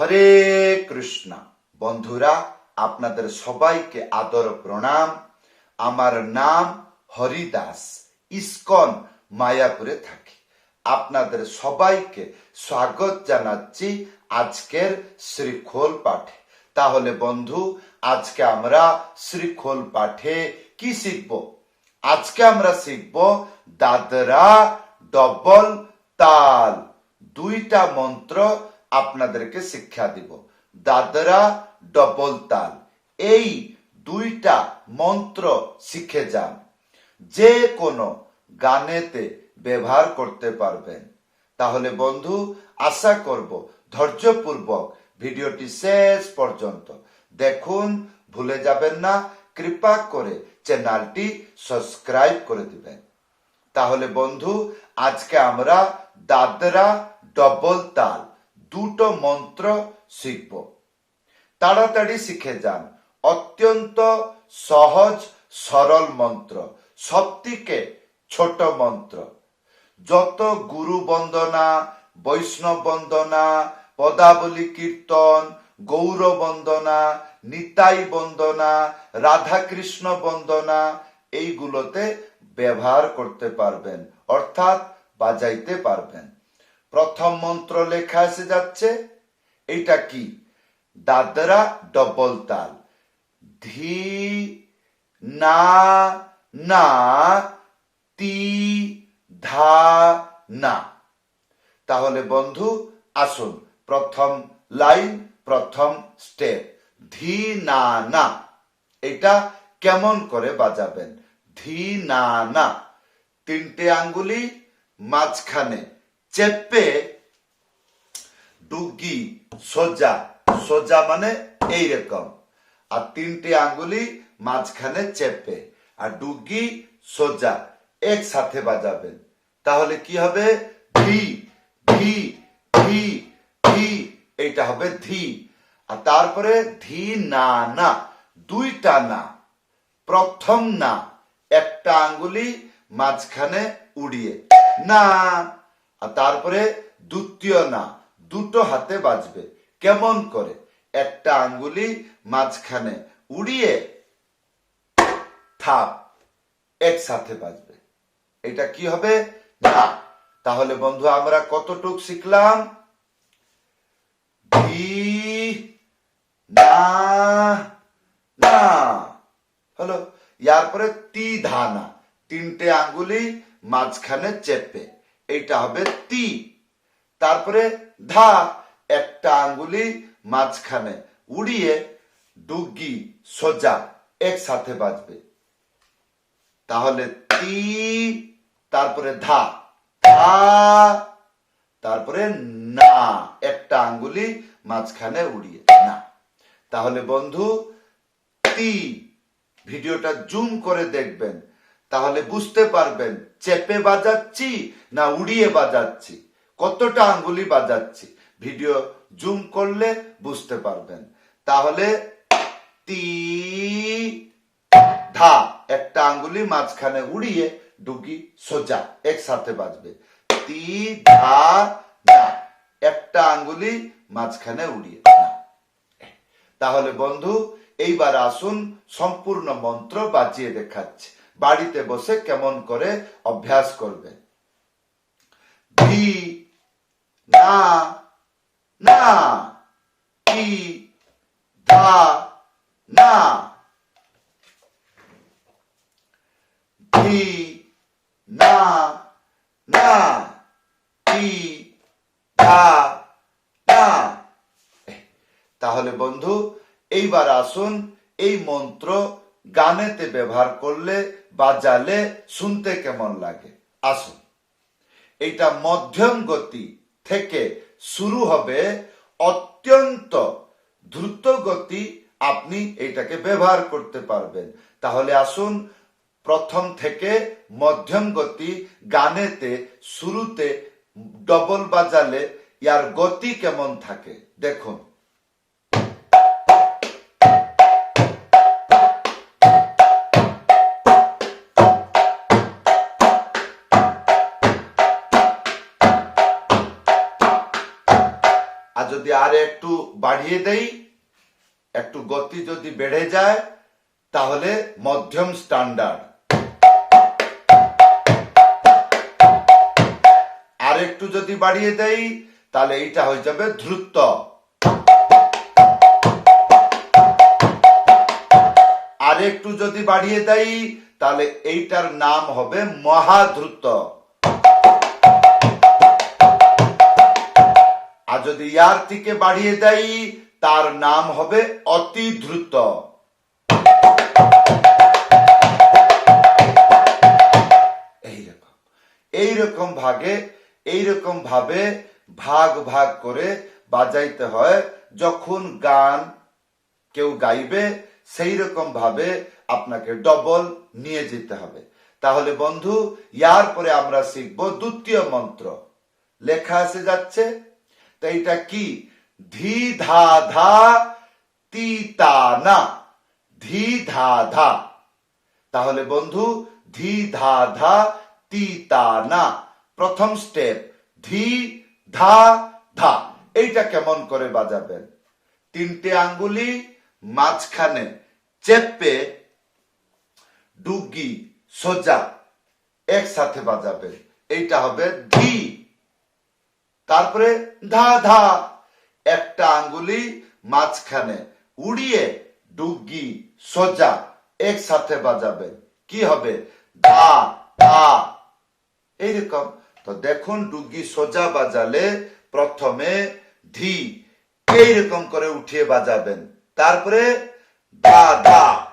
হরে কৃষ্ণ। বন্ধুরা, আপনাদের সবাইকে আদর প্রণাম। আমার নাম হরিদাস, ইস্কন, মায়াপুরে থাকি। আপনাদের সবাইকে স্বাগত জানাচ্ছি আজকের শ্রীখোল পাঠে। তাহলে বন্ধু, আজকে আমরা শ্রীখোল পাঠে কি শিখব? আজকে আমরা শিখব দাদরা, ডবল তাল, দুইটা মন্ত্র আপনাদেরকে শিক্ষা দিব। দাদরা ডবল তাল। এই দুইটা মন্ত্র শিখে যান। যে কোনো গানেতে ব্যবহার করতে পারবেন। তাহলে বন্ধু, আশা করব ধৈর্যপূর্বক ভিডিওটি শেষ পর্যন্ত দেখুন। ভুলে যাবেন না, কৃপা করে চ্যানেলটি সাবস্ক্রাইব করে দিবেন। তাহলে বন্ধু, আজকে আমরা দাদরা ডবল তাল দুটো মন্ত্র শিখব। তাড়াতাড়ি শিখে যান। অত্যন্ত সহজ, সরল মন্ত্র। সবথেকে ছোট মন্ত্র। যত গুরু বন্দনা, বৈষ্ণব বন্দনা, পদাবলী কীর্তন, গৌর বন্দনা, নিতাই বন্দনা, রাধাকৃষ্ণ বন্দনা, এইগুলোতে ব্যবহার করতে পারবেন, অর্থাৎ বাজাইতে পারবেন। প্রথম মন্ত্র লেখা এসে যাচ্ছে। এটা কি? দাদরা ডবল তাল। ধি, না না, তি, ধা, না। তাহলে বন্ধু, আসুন, প্রথম লাইন, প্রথম স্টেপ। ধি, না না। এটা কেমন করে বাজাবেন? ধি, না না। তিনটে আঙ্গুলি মাঝখানে। চেপে ডুগি, সোজা। সোজা মানে এইরকম। আর তিনটি আঙ্গুলি মাঝখানে চেপে। আর ডুগি, সোজা, একসাথে বাজাবেন। তাহলে কি হবে? ধি ধি ধি ধি এইটা হবে ধি। আর তারপরে ধি না না, দুইটা না। প্রথম না, একটা আঙ্গুলি মাঝখানে উড়িয়ে। না আর তারপরে দ্বিতীয় না, দুটো হাতে বাজবে। কেমন করে? একটা আঙ্গুলি মাঝখানে উড়িয়ে থাপ, একসাথে বাজবে। এটা কি হবে? না। তাহলে বন্ধু, আমরা কতটুক শিখলাম? না না। হলো ইয়ার পরে তি ধানা, তিনটে আঙ্গুলি মাঝখানে চেপে। এইটা হবে তি। তারপরে ধা, একটা আঙ্গুলি মাঝখানে উড়িয়ে ডুগি সোজা একসাথে বাজবে। তাহলে তি, তারপরে ধা, তারপরে না, একটা আঙ্গুলি মাঝখানে উড়িয়ে, না। তাহলে বন্ধু, তি, ভিডিওটা জুম করে দেখবেন। তাহলে বুঝতে পারবেন, চেপে বাজাচ্ছি না উড়িয়ে বাজাচ্ছি, কতটা আঙ্গুলি বাজাচ্ছি। ভিডিও জুম করলে বুঝতে পারবেন। তাহলে তি ধা, একটা আঙ্গুলি মাঝখানে উড়িয়ে ডুগি সোজা একসাথে বাজবে। তি ধা না, একটা আঙ্গুলি মাঝখানে উড়িয়ে তাহলে বন্ধু, এইবার আসুন, সম্পূর্ণ মন্ত্র বাজিয়ে দেখাচ্ছে। বাড়িতে বসে কেমন করে অভ্যাস করবে? ধি না না তি ধা, না। ধি না না তি ধা, না। তাহলে বন্ধু, এইবার আসুন এই মন্ত্র গানেতে ব্যবহার করলে বাজালে শুনতে কেমন লাগে? আসুন। এটা মধ্যম গতি থেকে শুরু হবে, অত্যন্ত দ্রুত গতি আপনি এটাকে ব্যবহার করতে পারবেন। তাহলে আসুন, প্রথম থেকে মধ্যম গতি গানেতে, শুরুতে, ডবল বাজালে ইয়ার গতি কেমন থাকে? দেখুন। যদি আর একটু বাড়িয়ে দেই, একটু গতি যদি বেড়ে যায়, তাহলে মধ্যম স্ট্যান্ডার্ড আর একটু যদি বাড়িয়ে দেই, তাহলে এইটা হয়ে যাবে দ্রুত। আর একটু যদি বাড়িয়ে দেই, তাহলে এইটার নাম হবে মহাদ্রুত। আর যদি ইয়ার থেকে বাড়িয়ে দেই, তার নাম হবে অতি দ্রুত। এইরকম এইরকম ভাগে, এইরকম ভাবে ভাগ ভাগ করে বাজাইতে হয়। যখন গান কেউ গাইবে সেই রকম ভাবে আপনাকে ডবল নিয়ে যেতে হবে। তাহলে বন্ধু, ইয়ার পরে আমরা শিখব দ্বিতীয় মন্ত্র। লেখা এসে যাচ্ছে তো এটা কি? ধি ধা ধা, তি না। ধি ধা ধা। তাহলে বন্ধু, ধি ধা ধা, তি না। প্রথম স্টেপ ধি ধা ধা। এইটা কেমন করে বাজাবেন? তিনটে আঙ্গুলি মাঝখানে চেপে ডুগি, সোজা, একসাথে বাজাবে এইটা হবে ধি। তারপরে ধা ধা, একটা আঙ্গুলি মাঝখানে উড়িয়ে ডুগি সোজা একসাথে বাজাবে। কি হবে? ধা ধা। এইরকম। তো দেখুন, ডুগি সোজা বাজালে প্রথমে ধি এইরকম করে উঠিয়ে বাজাবেন। তারপরে ধা ধা।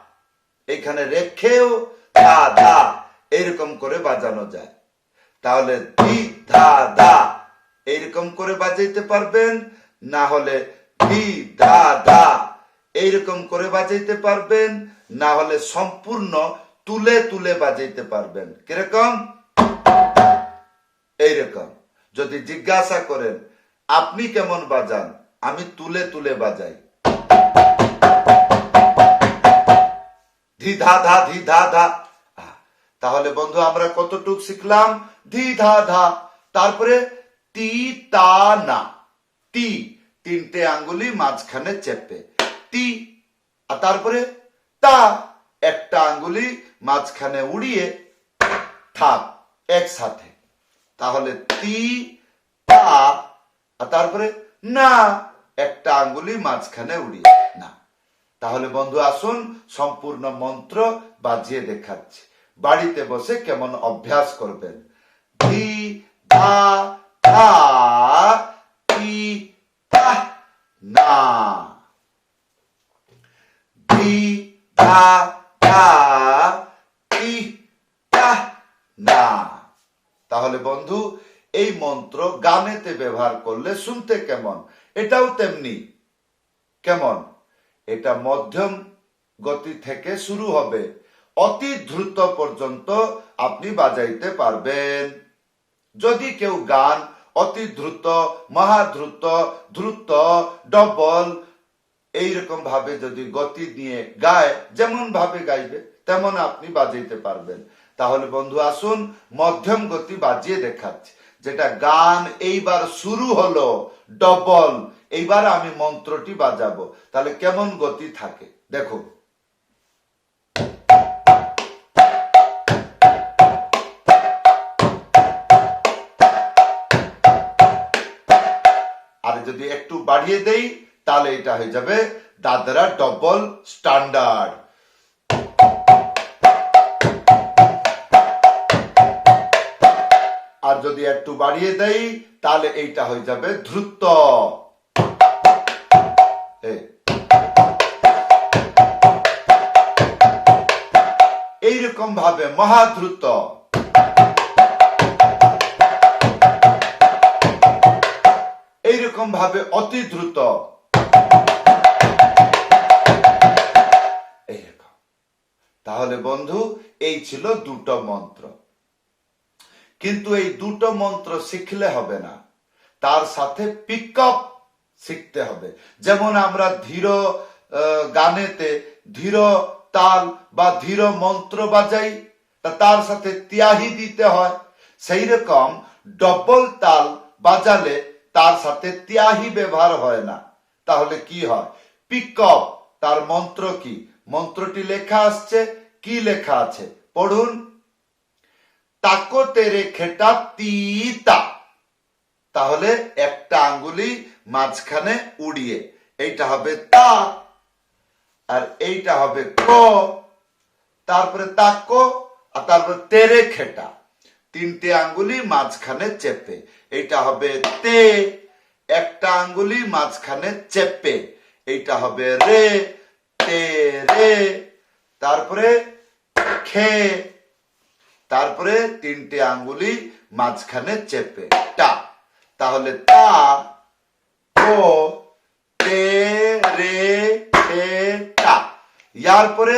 এখানে রেখেও ধা ধা এইরকম করে বাজানো যায়। তাহলে ধি, ধা ধা। এইরকম করে বাজাইতে পারবেন, না হলে ধি, ধা। দা এইরকম করে বাজাইতে পারবেন, না হলে সম্পূর্ণ তুলে তুলে বাজাইতে পারবেন। কীরকম? এইরকম। যদি জিজ্ঞাসা করেন, আপনি কেমন বাজান? আমি তুলে তুলে বাজাই। ধি, ধা ধা, ধি, ধা ধা। তাহলে বন্ধু, আমরা কতটুক শিখলাম? ধি, ধা ধা। তারপরে তি, তা, না। তি, তিনটে আঙ্গুলি মাঝখানে চেপে। তি, আর তারপরে তা, একটা আঙ্গুলি মাঝখানে উড়িয়ে একসাথে। তাহলে তি, তা, আর তারপরে না, একটা আঙ্গুলি মাঝখানে উড়িয়ে। না। তাহলে বন্ধু, আসুন, সম্পূর্ণ মন্ত্র বাজিয়ে দেখাচ্ছি। বাড়িতে বসে কেমন অভ্যাস করবেন? ধি ধা ধা তি তা না ধি ধা ধা তি তা না তাহলে বন্ধু, এই মন্ত্র গানেতে ব্যবহার করলে শুনতে কেমন? এটাও তেমনি। কেমন? এটা মধ্যম গতি থেকে শুরু হবে। অতি দ্রুত পর্যন্ত আপনি বাজাইতে পারবেন। যদি কেউ গান অতি দ্রুত মহাদ্রুত দ্রুত ডবল এইরকম ভাবে যদি গতি নিয়ে গায়, যেমন ভাবে গাইবে, তেমন আপনি বাজাইতে পারবেন। তাহলে বন্ধু, আসুন মধ্যম গতি বাজিয়ে দেখাচ্ছি। যেটা গান এইবার শুরু হলো ডবল এইবার আমি মন্ত্রটি বাজাবো। তাহলে কেমন গতি থাকে? দেখো যদি একটু বাড়িয়ে দেই, তাহলে এটা হয়ে যাবে দাদরা ডবল স্ট্যান্ডার্ড আর যদি একটু বাড়িয়ে দেই, তাহলে এইটা হয়ে যাবে এই। এইরকম ভাবে মহাদ্রুত এইরকম ভাবে অতি দ্রুত। এইরকম তাহলে বন্ধু, এই ছিল দুটো মন্ত্র। কিন্তু এই দুটো মন্ত্র শিখলে হবে না। তার সাথে পিক শিখতে হবে। যেমন আমরা ধীর গানেতে ধীর তাল বা ধীর মন্ত্র বাজাই তার সাথে তিয়াহি দিতে হয়। সেই রকম ডবল তাল বাজালে তার সাথে ত্যাহি ব্যবহার হয় না। তাহলে কি হয়? পিক তার মন্ত্র কি? মন্ত্রটি লেখা আসছে। কি লেখা আছে? পড়ুন। তাকো তেরে খেটা তিতা। তাহলে একটা আঙ্গুলি মাঝখানে উড়িয়ে, এইটা হবে তা আর এইটা হবে ক। তারপরে তাকো আর তারপরে তেরে খেটা। তিনটে আঙ্গুলি মাঝখানে চেপে। এইটা হবে তে, একটা আঙ্গুলি মাঝখানে চেপে। এইটা হবে রে, তে, রে, তারপরে খে, তারপরে তিনটে আঙ্গুলি মাঝখানে চেপে। টা, তাহলে তা ও তে, রে, খে, টা। ইয়ার পরে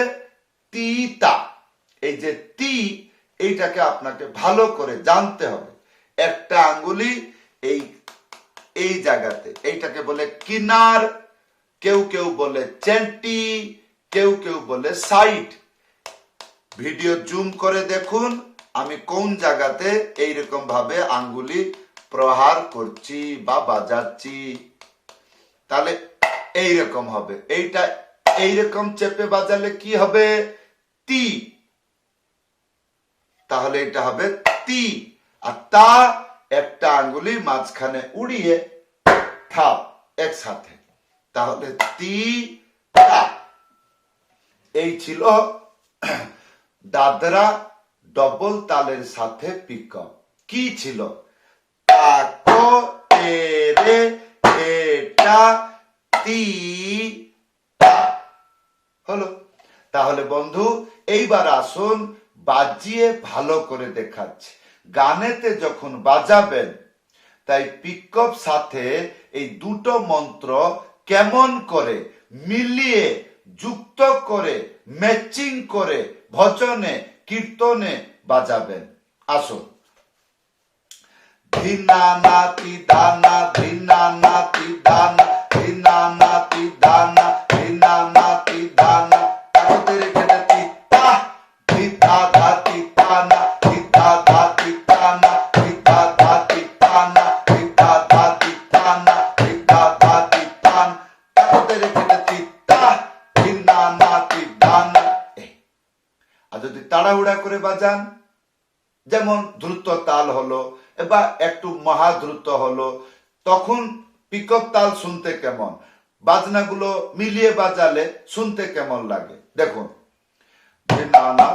তিতা, এই যে তি এইটাকে আপনাকে ভালো করে জানতে হবে। একটা আঙ্গুলি এই এই জায়গাতে, এইটাকে বলে কিনার, কেউ কেউ বলে চেন্টি, কেউ কেউ বলে সাইড। ভিডিও জুম করে দেখুন, আমি কোন জায়গাতে এইরকম ভাবে আঙ্গুলি প্রহার করছি বা বাজাচ্ছি। তাহলে এইরকম হবে। এইটা এইরকম চেপে বাজালে কি হবে? তি তাহলে এটা হবে তি। আর তা একটা আঙ্গুলি মাঝখানে উড়িয়ে থা একসাথে তাহলে তি এই ছিল দাদরা ডবল তালের সাথে পিক কি ছিল? তাকো তেরে এটা তা। হলো? তাহলে বন্ধু, এইবার আসুন বাজিয়ে ভালো করে দেখাচ্ছি। গানেতে যখন বাজাবেন, তাই পিকপ সাথে এই দুটো মন্ত্র কেমন করে মিলিয়ে, যুক্ত করে, ম্যাচিং করে, ভজনে, কীর্তনে বাজাবেন। আসুন। ধিনা নাতি দানা তাল হলো বা একটু মহাদ্রুত হলো, তখন পিকক তাল শুনতে কেমন? বাজনাগুলো মিলিয়ে বাজালে শুনতে কেমন লাগে? দেখুন। নানা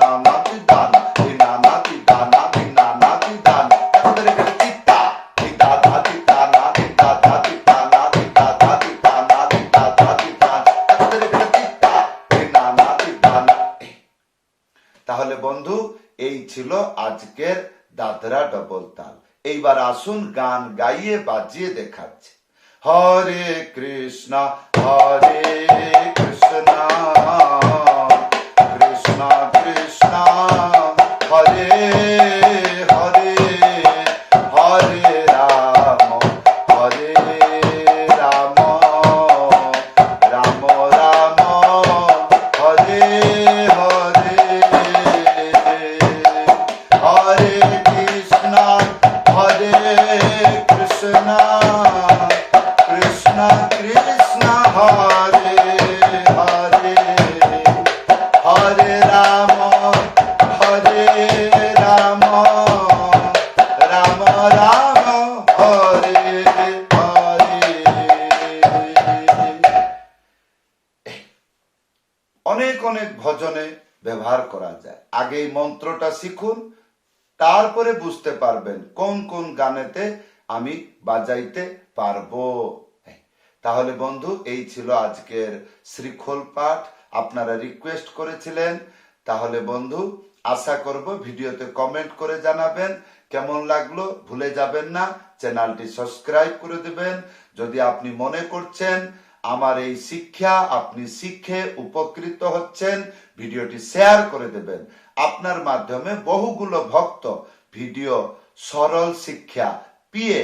নানা এই ছিল আজকের দাদরা ডবল তাল। এইবার আসুন গান গাইয়ে বাজিয়ে দেখাচ্ছে। হরে কৃষ্ণ হরে কৃষ্ণ। অনেক অনেক ভজনে ব্যবহার করা যায়। আগে মন্ত্রটা শিখুন, তারপরে বুঝতে পারবেন কোন কোন গানেতে আমি বাজাইতে পারব। তাহলে বন্ধু, এই ছিল আজকের শ্রীখোল পাঠ। আপনারা রিকোয়েস্ট করেছিলেন, তাহলে বন্ধু, আশা করব ভিডিওতে কমেন্ট করে জানাবেন। কেমন লাগল ভুলে যাবেন না, চ্যানেলটি সাবস্ক্রাইব করে দেবেন। যদি আপনি মনে করছেন আমার এই শিক্ষা, আপনি শিখে উপকৃত হচ্ছেন। ভিডিওটি শেয়ার করে দেবেন। আপনার মাধ্যমে বহুগুলো ভক্ত ভিডিও সরল শিক্ষা পিয়ে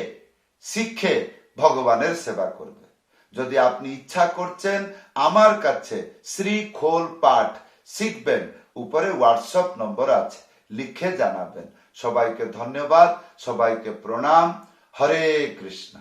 শিখে ভগবানের সেবা করবে। যদি আপনি ইচ্ছা করছেন আমার কাছে শ্রী খোল পাঠ শিখবেন, উপরে হোয়াটসঅ্যাপ নম্বর আছে, লিখে জানাবেন। সবাইকে ধন্যবাদ, সবাইকে প্রণাম। হরে কৃষ্ণ।